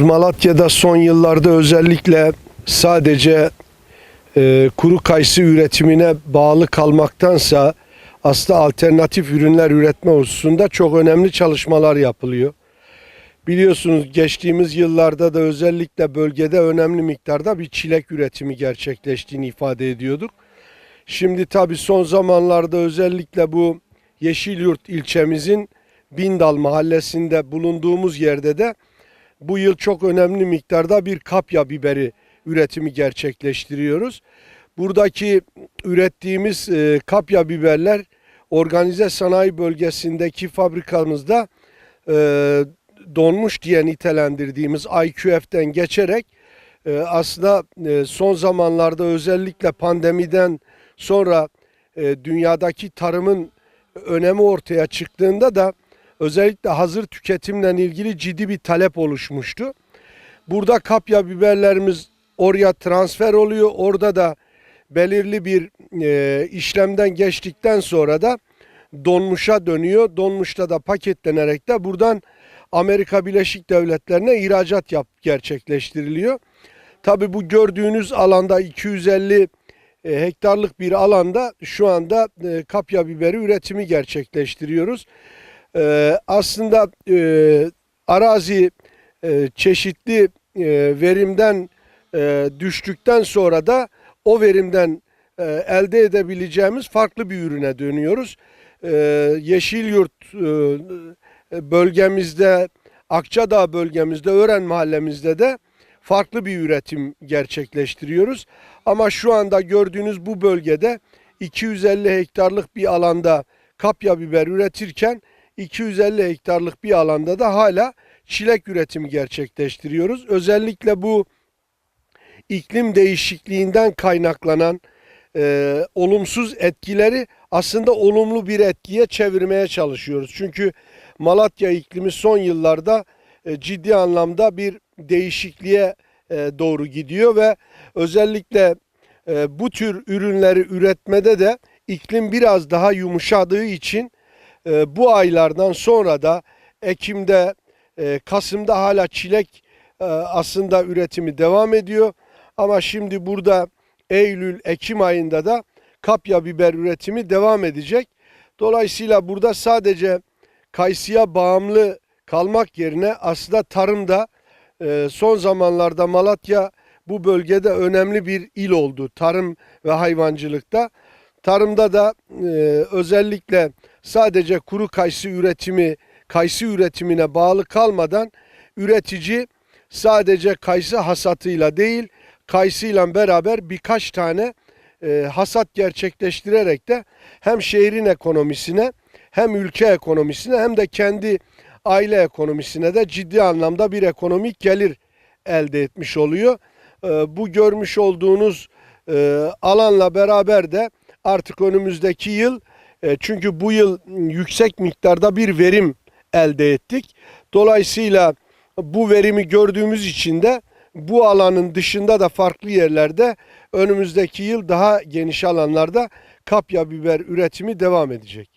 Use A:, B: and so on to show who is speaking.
A: Malatya'da son yıllarda özellikle sadece e, kuru kayısı üretimine bağlı kalmaktansa aslında alternatif ürünler üretme hususunda çok önemli çalışmalar yapılıyor. Biliyorsunuz geçtiğimiz yıllarda da özellikle bölgede önemli miktarda bir çilek üretimi gerçekleştiğini ifade ediyorduk. Şimdi tabii son zamanlarda özellikle bu Yeşilyurt ilçemizin Bindal mahallesinde bulunduğumuz yerde de bu yıl çok önemli miktarda bir kapya biberi üretimi gerçekleştiriyoruz. Buradaki ürettiğimiz e, kapya biberler organize sanayi bölgesindeki fabrikamızda e, donmuş diye nitelendirdiğimiz IQF'den geçerek e, aslında son zamanlarda özellikle pandemiden sonra dünyadaki tarımın önemi ortaya çıktığında da özellikle hazır tüketimle ilgili ciddi bir talep oluşmuştu. Burada kapya biberlerimiz oraya transfer oluyor. Orada da belirli bir e, işlemden geçtikten sonra da donmuşa dönüyor. Donmuşta da paketlenerek de buradan Amerika Birleşik Devletleri'ne ihracat yap gerçekleştiriliyor. Tabii bu gördüğünüz alanda 250 e, hektarlık bir alanda şu anda e, kapya biberi üretimi gerçekleştiriyoruz. E, aslında e, arazi e, çeşitli e, verimden e, düştükten sonra da o verimden e, elde edebileceğimiz farklı bir ürüne dönüyoruz. E, Yeşilyurt e, bölgemizde, Akçadağ bölgemizde, Ören mahallemizde de farklı bir üretim gerçekleştiriyoruz. Ama şu anda gördüğünüz bu bölgede 250 hektarlık bir alanda kapya biber üretirken 250 hektarlık bir alanda da hala çilek üretimi gerçekleştiriyoruz. Özellikle bu iklim değişikliğinden kaynaklanan e, olumsuz etkileri aslında olumlu bir etkiye çevirmeye çalışıyoruz. Çünkü Malatya iklimi son yıllarda e, ciddi anlamda bir değişikliğe e, doğru gidiyor ve özellikle e, bu tür ürünleri üretmede de iklim biraz daha yumuşadığı için e, bu aylardan sonra da Ekim'de, e, Kasım'da hala çilek e, aslında üretimi devam ediyor. Ama şimdi burada Eylül, Ekim ayında da kapya biber üretimi devam edecek. Dolayısıyla burada sadece kayısıya bağımlı kalmak yerine aslında tarımda e, son zamanlarda Malatya bu bölgede önemli bir il oldu. Tarım ve hayvancılıkta. Tarımda da e, özellikle sadece kuru kayısı üretimi, kayısı üretimine bağlı kalmadan üretici sadece kayısı hasatıyla değil, kayısıyla beraber birkaç tane e, hasat gerçekleştirerek de hem şehrin ekonomisine hem ülke ekonomisine hem de kendi aile ekonomisine de ciddi anlamda bir ekonomik gelir elde etmiş oluyor. E, bu görmüş olduğunuz e, alanla beraber de artık önümüzdeki yıl e, çünkü bu yıl yüksek miktarda bir verim elde ettik. Dolayısıyla bu verimi gördüğümüz için de bu alanın dışında da farklı yerlerde önümüzdeki yıl daha geniş alanlarda kapya biber üretimi devam edecek.